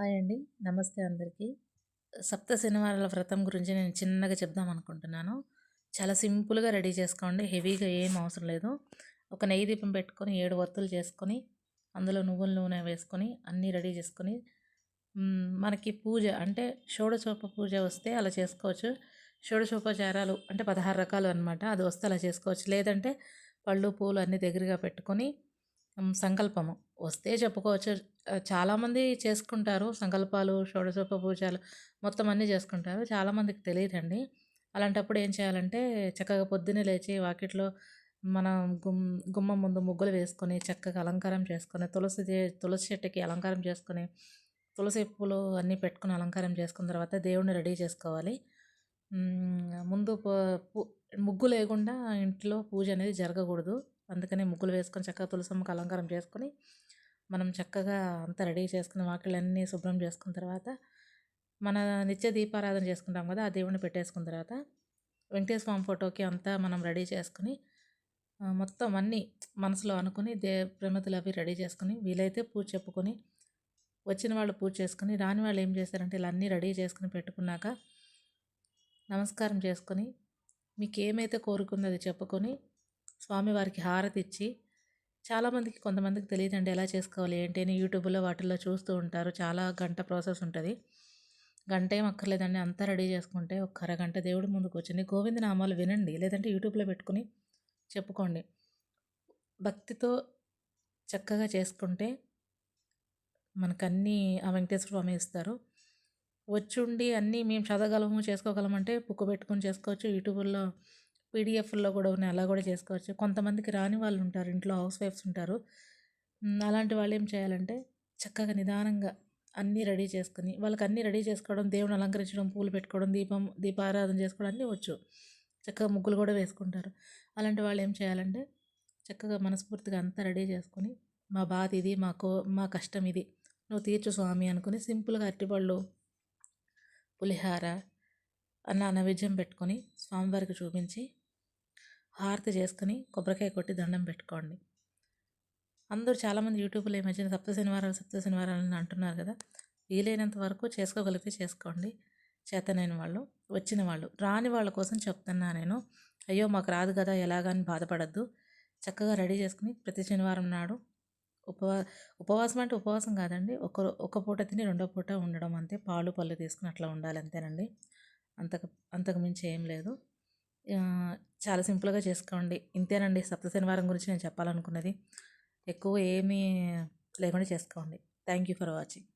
Hi అండి. నమస్తే అందరికీ. సప్త శనివారాల వ్రతం గురించి నేను చిన్నగా చెప్దాం అనుకుంటున్నాను. చాలా సింపుల్గా రెడీ చేసుకోండి. హెవీగా ఏం అవసరం లేదు. ఒక నెయ్యి దీపం పెట్టుకొని ఏడు వత్తులు చేసుకొని అందులో నువ్వుల నూనె వేసుకొని అన్నీ రెడీ చేసుకొని మనకి పూజ అంటే షోడచోప పూజ వస్తే అలా చేసుకోవచ్చు. షోడచోపచారాలు అంటే పదహారు రకాలు అనమాట అది వస్తే అలా చేసుకోవచ్చు. లేదంటే పళ్ళు పూలు అన్నీ దగ్గరగా పెట్టుకొని సంకల్పము. వస్తే చెప్పుకోవచ్చు. చాలామంది చేసుకుంటారు. సంకల్పాలు షోడశోప పూజలు మొత్తం అన్నీ చేసుకుంటారు. చాలామందికి తెలియదండి. అలాంటప్పుడు ఏం చేయాలంటే చక్కగా పొద్దున్నే లేచి వాకిట్లో మనం గుమ్ గుమ్మం ముందు ముగ్గులు వేసుకొని చక్కగా అలంకారం చేసుకొని తులసి తులసి చెట్టుకి అలంకారం చేసుకొని తులసి పూలు అన్నీ పెట్టుకుని అలంకారం చేసుకున్న తర్వాత దేవుడిని రెడీ చేసుకోవాలి. ముందు ముగ్గు లేకుండా ఇంట్లో పూజ అనేది జరగకూడదు. అందుకని ముగ్గులు వేసుకొని చక్కగా తులసమ్మకు అలంకారం చేసుకొని మనం చక్కగా అంతా రెడీ చేసుకుని వాకిళ్ళన్నీ శుభ్రం చేసుకున్న తర్వాత మన నిత్య దీపారాధన చేసుకుంటాం కదా ఆ దేవుడిని పెట్టేసుకున్న తర్వాత వెంకటేశ్వర స్వామి ఫోటోకి అంతా మనం రెడీ చేసుకుని మొత్తం అన్నీ మనసులో అనుకుని దే ప్రమితులు అవి రెడీ చేసుకుని వీలైతే పూజ చెప్పుకొని వచ్చిన వాళ్ళు పూజ చేసుకుని రాని వాళ్ళు ఏం చేస్తారంటే ఇలా అన్నీ రెడీ చేసుకుని పెట్టుకున్నాక నమస్కారం చేసుకొని మీకు ఏమైతే కోరుకుందో అది చెప్పుకొని స్వామివారికి హారతి ఇచ్చి చాలామందికి కొంతమందికి తెలియదండి ఎలా చేసుకోవాలి ఏంటి అని యూట్యూబ్లో వాటిల్లో చూస్తూ ఉంటారు. చాలా గంట ప్రాసెస్ ఉంటుంది. గంట ఏం అక్కర్లేదండి. అంతా రెడీ చేసుకుంటే ఒక అరగంట దేవుడి ముందుకు వచ్చింది. గోవింద నామాలు వినండి లేదంటే యూట్యూబ్లో పెట్టుకుని చెప్పుకోండి. భక్తితో చక్కగా చేసుకుంటే మనకన్నీ ఆ వెంకటేశ్వర స్వామి ఇస్తారు. వచ్చుండి అన్నీ మేము చదవగలము చేసుకోగలమంటే పుక్కు పెట్టుకొని చేసుకోవచ్చు. యూట్యూబ్లో పీడిఎఫ్లో కూడా ఉన్నాయి. అలా కూడా చేసుకోవచ్చు. కొంతమందికి రాని వాళ్ళు ఉంటారు. ఇంట్లో హౌస్ వైఫ్స్ ఉంటారు. అలాంటి వాళ్ళు ఏం చేయాలంటే చక్కగా నిదానంగా అన్నీ రెడీ చేసుకుని వాళ్ళకి అన్నీ రెడీ చేసుకోవడం దేవుని అలంకరించడం పూలు పెట్టుకోవడం దీపం దీపారాధన చేసుకోవడం అన్నీ వచ్చు. చక్కగా ముగ్గులు కూడా వేసుకుంటారు. అలాంటి వాళ్ళు ఏం చేయాలంటే చక్కగా మనస్ఫూర్తిగా అంతా రెడీ చేసుకొని మా బాధ ఇది మా కో మా కష్టం ఇది నువ్వు తీర్చు స్వామి అనుకుని సింపుల్గా అరటిపళ్ళు పులిహార అన్న నైవేద్యం పెట్టుకొని స్వామివారికి చూపించి హారతి చేసుకుని కొబ్బరికాయ కొట్టి దండం పెట్టుకోండి. అందరూ చాలామంది యూట్యూబ్లో ఈ మధ్యన సప్త శనివారాలు సప్త శనివారాలు అని అంటున్నారు కదా. వీలైనంత వరకు చేసుకోగలిగితే చేసుకోండి. చేతనైన వాళ్ళు వచ్చిన వాళ్ళు రాని వాళ్ళ కోసం చెప్తున్నా నేను. అయ్యో మాకు రాదు కదా ఎలాగని బాధపడద్దు. చక్కగా రెడీ చేసుకుని ప్రతి శనివారం నాడు ఉపవా ఉపవాసం అంటే ఉపవాసం కాదండి. ఒక ఒక పూట తిని రెండో పూట ఉండడం అంతే. పాలు పళ్ళు తీసుకుని అట్లా ఉండాలి అంతేనండి. అంతకు అంతకు మించి ఏం లేదు. చాలా సింపుల్గా చేసుకోండి. ఇంతేనండి. సప్త శనివారం గురించి నేను చెప్పాలనుకున్నది. ఎక్కువ ఏమీ లేకుండా చేసుకోండి. Thank you for watching.